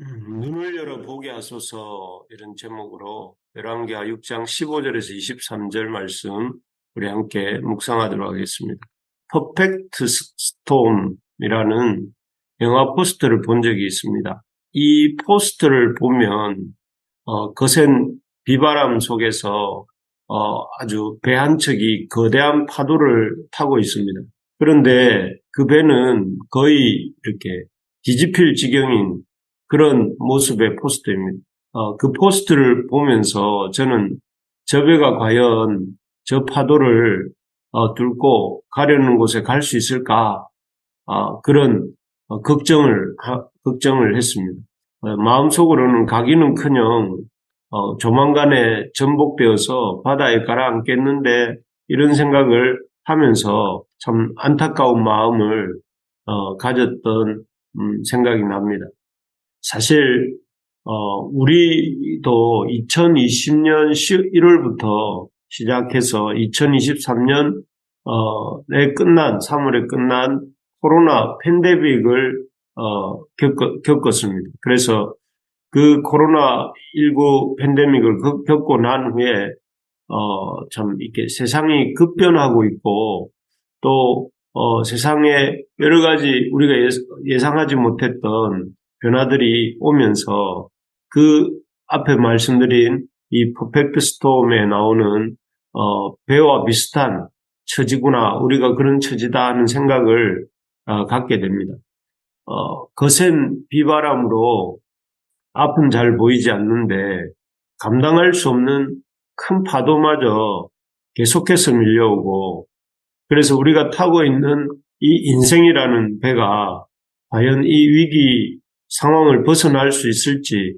음, 눈을 열어 보게 하소서 이런 제목으로 열왕기하 6장 15절에서 23절 말씀 우리 함께 묵상하도록 하겠습니다. 퍼펙트 스톰이라는 영화 포스터를 본 적이 있습니다. 이 포스터를 보면 어, 거센 비바람 속에서 어, 아주 배 한 척이 거대한 파도를 타고 있습니다. 그런데 그 배는 거의 이렇게 뒤집힐 지경인 그런 모습의 포스터입니다. 어, 그 포스트를 보면서 저는 저 배가 과연 저 파도를 어, 뚫고 가려는 곳에 갈 수 있을까 어, 그런 어, 걱정을 하, 걱정을 했습니다. 어, 마음속으로는 가기는커녕 어, 조만간에 전복되어서 바다에 가라앉겠는데 이런 생각을 하면서 참 안타까운 마음을 어, 가졌던 음, 생각이 nap니다. 사실 어, 우리도 2020년 1월부터 시작해서 2023년 에 끝난 3월에 끝난 코로나 팬데믹을 어, 겪 었, 습니다. 그래서 그 코로나 19 팬데믹을 겪 고 난 후에 어, 참 이렇게 세상이 급변하고 있고 또 어, 세상에 여러 가지 우리가 예상하지 못했던 변화들이 오면서 그 앞에 말씀드린 이 퍼펙트 스톰에 나오는 어, 배와 비슷한 처지구나 우리가 그런 처지다 하는 생각을 어, 갖게 됩니다. 어, 거센 비바람으로 앞은 잘 보이지 않는데 감당할 수 없는 큰 파도마저 계속해서 밀려오고 그래서 우리가 타고 있는 이 인생이라는 배가 과연 이 위기 상황을 벗어날 수 있을지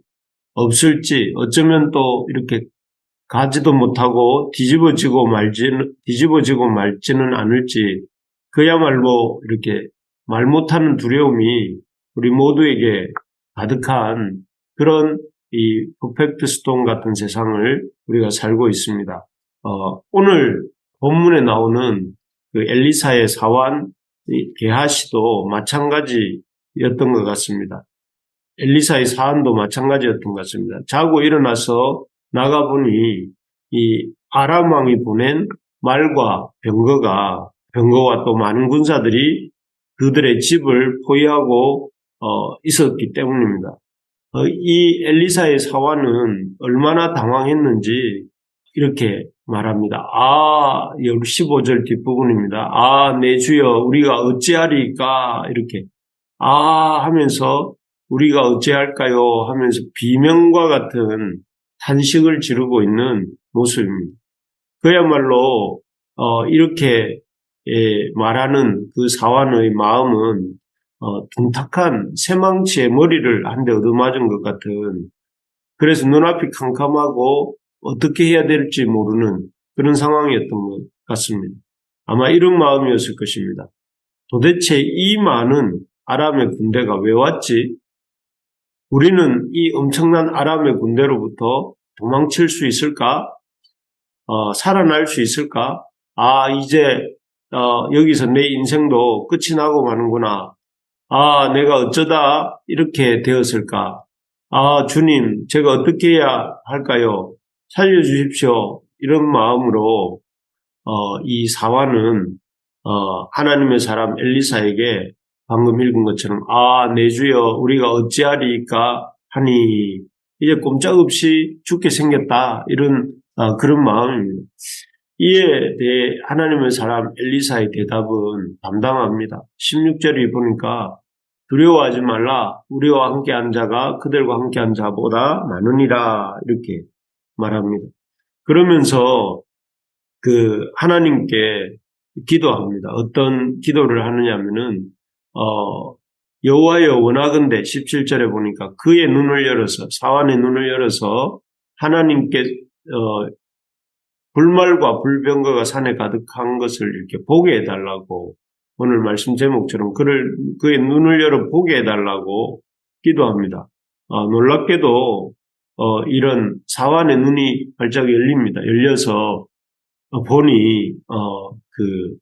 없을지 어쩌면 또 이렇게 가지도 못하고 뒤집어지고 말지는 뒤집어지고 말지는 않을지 그야말로 이렇게 말 못하는 두려움이 우리 모두에게 가득한 그런 이 퍼펙트 스톤 같은 세상을 우리가 살고 있습니다. 어, 오늘 본문에 나오는 그 엘리사의 사환 게하시도 마찬가지였던 것 같습니다. 엘리사의 사안도 마찬가지였던 것 같습니다. 자고 일어나서 나가보니 이 아람 왕이 보낸 말과 병거가 병거와 또 많은 군사들이 그들의 집을 포위하고 어, 있었기 때문입니다. 어, 이 엘리사의 사화는 얼마나 당황했는지 이렇게 말합니다. 아, 15절 뒷부분입니다. 아, 내 주여, 우리가 어찌하리까? 이렇게. 아, 하면서 우리가 어찌할까요? 하면서 비명과 같은 탄식을 지르고 있는 모습입니다. 그야말로 어, 이렇게 예, 말하는 그 사환의 마음은 어, 둔탁한 새망치의 머리를 한 대 얻어맞은 것 같은 그래서 눈앞이 캄캄하고 어떻게 해야 될지 모르는 그런 상황이었던 것 같습니다. 아마 이런 마음이었을 것입니다. 도대체 이 많은 아람의 군대가 왜 왔지? 우리는 이 엄청난 아람의 군대로부터 도망칠 수 있을까? 어, 살아날 수 있을까? 아, 이제 어, 여기서 내 인생도 끝이 나고 마는구나. 아, 내가 어쩌다 이렇게 되었을까? 아, 주님, 제가 어떻게 해야 할까요? 살려주십시오. 이런 마음으로 어, 이 사화는 어, 하나님의 사람 엘리사에게 방금 읽은 것처럼 아, 내 주여 우리가 어찌하리까 하니 이제 꼼짝없이 죽게 생겼다 이런 아, 그런 마음입니다. 이에 대해 하나님의 사람 엘리사의 대답은 담당합니다. 16절이 보니까 두려워하지 말라 우리와 함께 한 자가 그들과 함께 한 자보다 많으니라 이렇게 말합니다. 그러면서 그 하나님께 기도합니다. 어떤 기도를 하느냐면은 어, 여호와여 원하건대 17절에 보니까 그의 눈을 열어서 사환의 눈을 열어서 하나님께 어, 불말과 불병거가 산에 가득한 것을 이렇게 보게 해달라고 오늘 말씀 제목처럼 그를 그의 눈을 열어 보게 해달라고 기도합니다. 어, 놀랍게도 어, 이런 사환의 눈이 발작 열립니다. 열려서 어, 보니 어, 그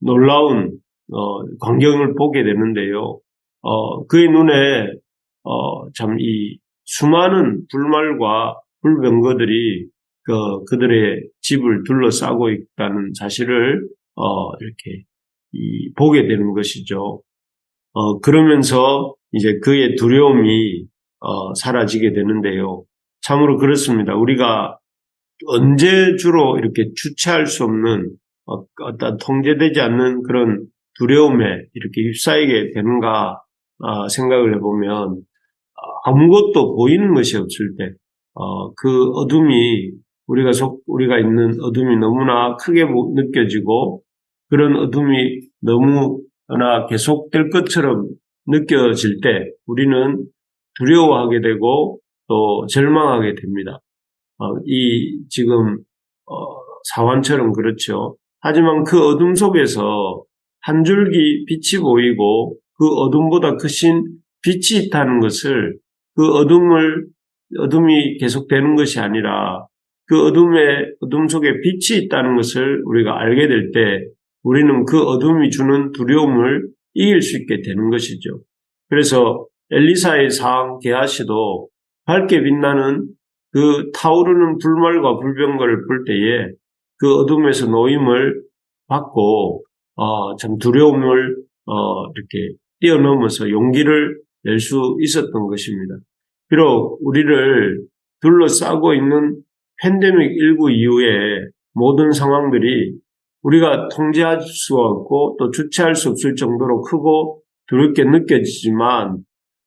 놀라운 어, 광경을 보게 되는데요. 어, 그의 눈에 어, 참 이 수많은 불말과 불병거들이 그, 그들의 집을 둘러싸고 있다는 사실을, 어, 이렇게, 이, 보게 되는 것이죠. 어, 그러면서 이제 그의 두려움이, 어, 사라지게 되는데요. 참으로 그렇습니다. 우리가 언제 주로 이렇게 주체할 수 없는 어, 어떤 통제되지 않는 그런 두려움에 이렇게 휩싸이게 되는가 아, 생각을 해보면 아무것도 보이는 것이 없을 때, 어, 그 어둠이 우리가 속 우리가 있는 어둠이 너무나 크게 느껴지고 그런 어둠이 너무나 계속될 것처럼 느껴질 때 우리는 두려워하게 되고 또 절망하게 됩니다. 어, 이 지금 어, 사환처럼 그렇죠. 하지만 그 어둠 속에서 한 줄기 빛이 보이고 그 어둠보다 크신 빛이 있다는 것을 그 어둠을 어둠이 계속되는 것이 아니라 그 어둠의 어둠 속에 빛이 있다는 것을 우리가 알게 될 때 우리는 그 어둠이 주는 두려움을 이길 수 있게 되는 것이죠. 그래서 엘리사의 상 게하시도 밝게 빛나는 그 타오르는 불말과 불병거를 볼 때에 그 어둠에서 노임을 받고 어, 참 두려움을 어, 이렇게 뛰어넘어서 용기를 낼 수 있었던 것입니다. 비록 우리를 둘러싸고 있는 팬데믹 19 이후에 모든 상황들이 우리가 통제할 수 없고 또 주체할 수 없을 정도로 크고 두렵게 느껴지지만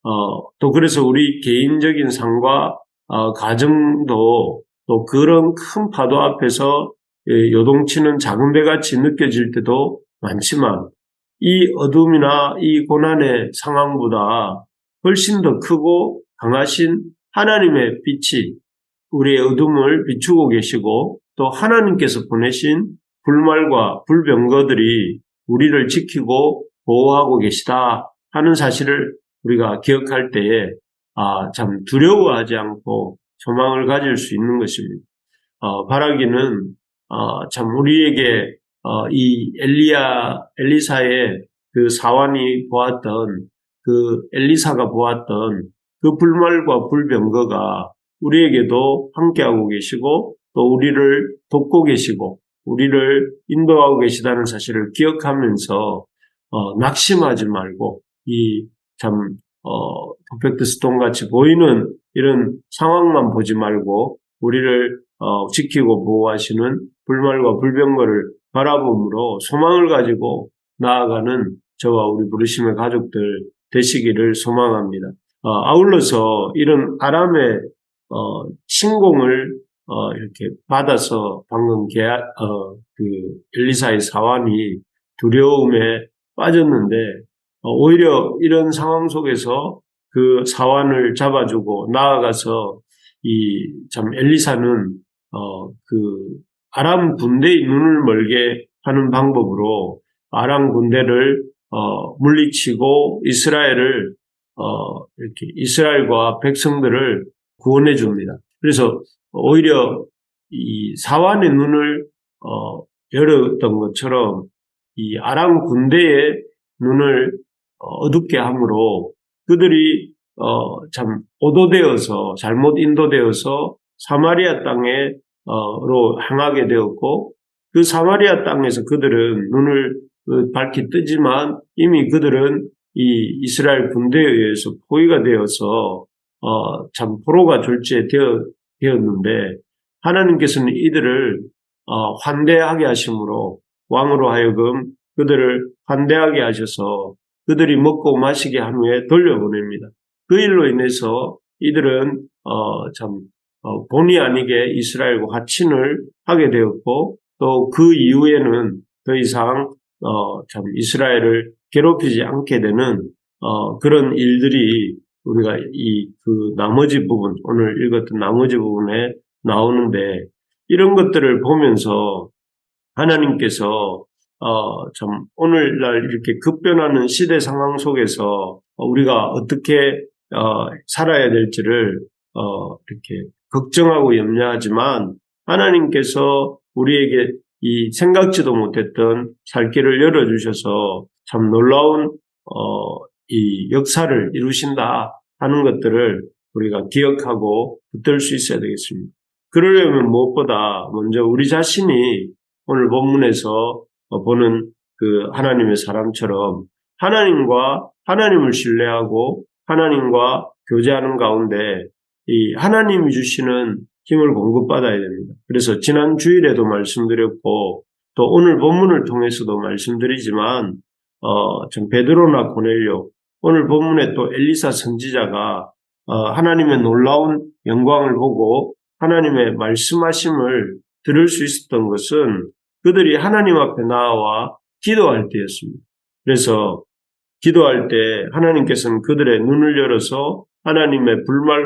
어, 또 그래서 우리 개인적인 삶과 어, 가정도 또 그런 큰 파도 앞에서 예, 요동치는 작은 배같이 느껴질 때도 많지만 이 어둠이나 이 고난의 상황보다 훨씬 더 크고 강하신 하나님의 빛이 우리의 어둠을 비추고 계시고 또 하나님께서 보내신 불말과 불병거들이 우리를 지키고 보호하고 계시다 하는 사실을 우리가 기억할 때에 아, 참 두려워하지 않고 소망을 가질 수 있는 것입니다. 어, 바라기는 어, 참 우리에게 어, 이 엘리야 엘리사의 그 사환이 보았던 그 엘리사가 보았던 그 불말과 불병거가 우리에게도 함께하고 계시고 또 우리를 돕고 계시고 우리를 인도하고 계시다는 사실을 기억하면서 어, 낙심하지 말고 이참 어, 퍼펙트 스톤 같이 보이는 이런 상황만 보지 말고 우리를 어, 지키고 보호하시는 불말과 불병거를 바라봄으로 소망을 가지고 나아가는 저와 우리 부르심의 가족들 되시기를 소망합니다. 어, 아울러서 이런 아람의 어, 침공을 어, 이렇게 받아서 방금 계약, 어, 그 엘리사의 사환이 두려움에 빠졌는데 어, 오히려 이런 상황 속에서 그 사환을 잡아주고 나아가서 이 참 엘리사는 어, 그 아람 군대의 눈을 멀게 하는 방법으로 아람 군대를 어, 물리치고 이스라엘을 어, 이렇게 이스라엘과 백성들을 구원해 줍니다. 그래서 오히려 이 사환의 눈을 어, 열었던 것처럼 이 아람 군대의 눈을 어둡게 함으로 그들이 어, 참 오도되어서 잘못 인도되어서 사마리아 땅에 로 향하게 되었고 그 사마리아 땅에서 그들은 눈을 그 밝히 뜨지만 이미 그들은 이 이스라엘 군대에 의해서 포위가 되어서 어, 참 포로가 졸지되어 되었는데 하나님께서는 이들을 어, 환대하게 하심으로 왕으로 하여금 그들을 환대하게 하셔서 그들이 먹고 마시게 한 후에 돌려보냅니다. 그 일로 인해서 이들은 어, 참 어, 본의 아니게 이스라엘과 화친을 하게 되었고 또 그 이후에는 더 이상 어, 참 이스라엘을 괴롭히지 않게 되는 어, 그런 일들이 우리가 이 그 나머지 부분 오늘 읽었던 나머지 부분에 나오는데 이런 것들을 보면서 하나님께서 어, 참 오늘날 이렇게 급변하는 시대 상황 속에서 우리가 어떻게 어, 살아야 될지를 어, 이렇게 걱정하고 염려하지만 하나님께서 우리에게 이 생각지도 못했던 살 길을 열어주셔서 참 놀라운 어, 이 역사를 이루신다 하는 것들을 우리가 기억하고 붙들 수 있어야 되겠습니다. 그러려면 무엇보다 먼저 우리 자신이 오늘 본문에서 보는 그 하나님의 사람처럼 하나님과 하나님을 신뢰하고 하나님과 교제하는 가운데 이 하나님이 주시는 힘을 공급받아야 됩니다. 그래서 지난 주일에도 말씀드렸고 또 오늘 본문을 통해서도 말씀드리지만 어, 좀 베드로나 고넬료 오늘 본문에 또 엘리사 선지자가 어, 하나님의 놀라운 영광을 보고 하나님의 말씀하심을 들을 수 있었던 것은 그들이 하나님 앞에 나와 기도할 때였습니다. 그래서 기도할 때 하나님께서는 그들의 눈을 열어서 하나님의 불말,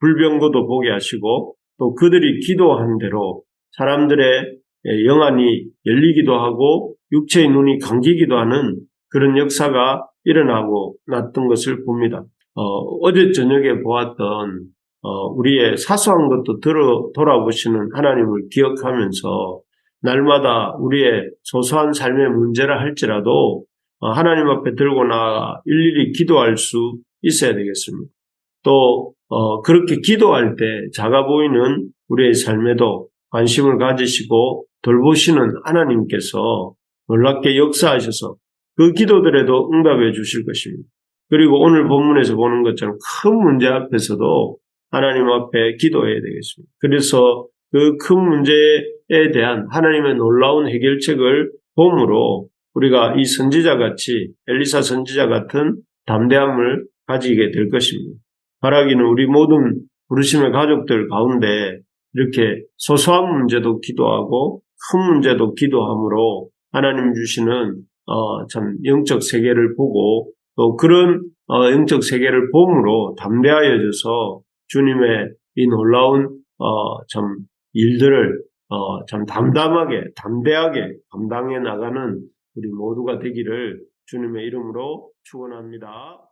불병거도 보게 하시고 또 그들이 기도한 대로 사람들의 영안이 열리기도 하고 육체의 눈이 감기기도 하는 그런 역사가 일어나고 났던 것을 봅니다. 어, 제 저녁에 보았던 어, 우리의 사소한 것도 들어 돌아보시는 하나님을 기억하면서 날마다 우리의 소소한 삶의 문제라 할지라도 어, 하나님 앞에 들고 나아 일일이 기도할 수 있어야 되겠습니다. 또 어, 그렇게 기도할 때 작아 보이는 우리의 삶에도 관심을 가지시고 돌보시는 하나님께서 놀랍게 역사하셔서 그 기도들에도 응답해 주실 것입니다. 그리고 오늘 본문에서 보는 것처럼 큰 문제 앞에서도 하나님 앞에 기도해야 되겠습니다. 그래서 그 큰 문제에 대한 하나님의 놀라운 해결책을 봄으로 우리가 이 선지자 같이 엘리사 선지자 같은 담대함을 가지게 될 것입니다. 바라기는 우리 모든 부르심의 가족들 가운데 이렇게 소소한 문제도 기도하고 큰 문제도 기도함으로 하나님 주시는 어, 참 영적 세계를 보고 또 그런 어, 영적 세계를 봄으로 담대하여져서 주님의 이 놀라운 어, 참 일들을 어, 참 담담하게 담대하게 감당해 나가는 우리 모두가 되기를 주님의 이름으로 축원합니다.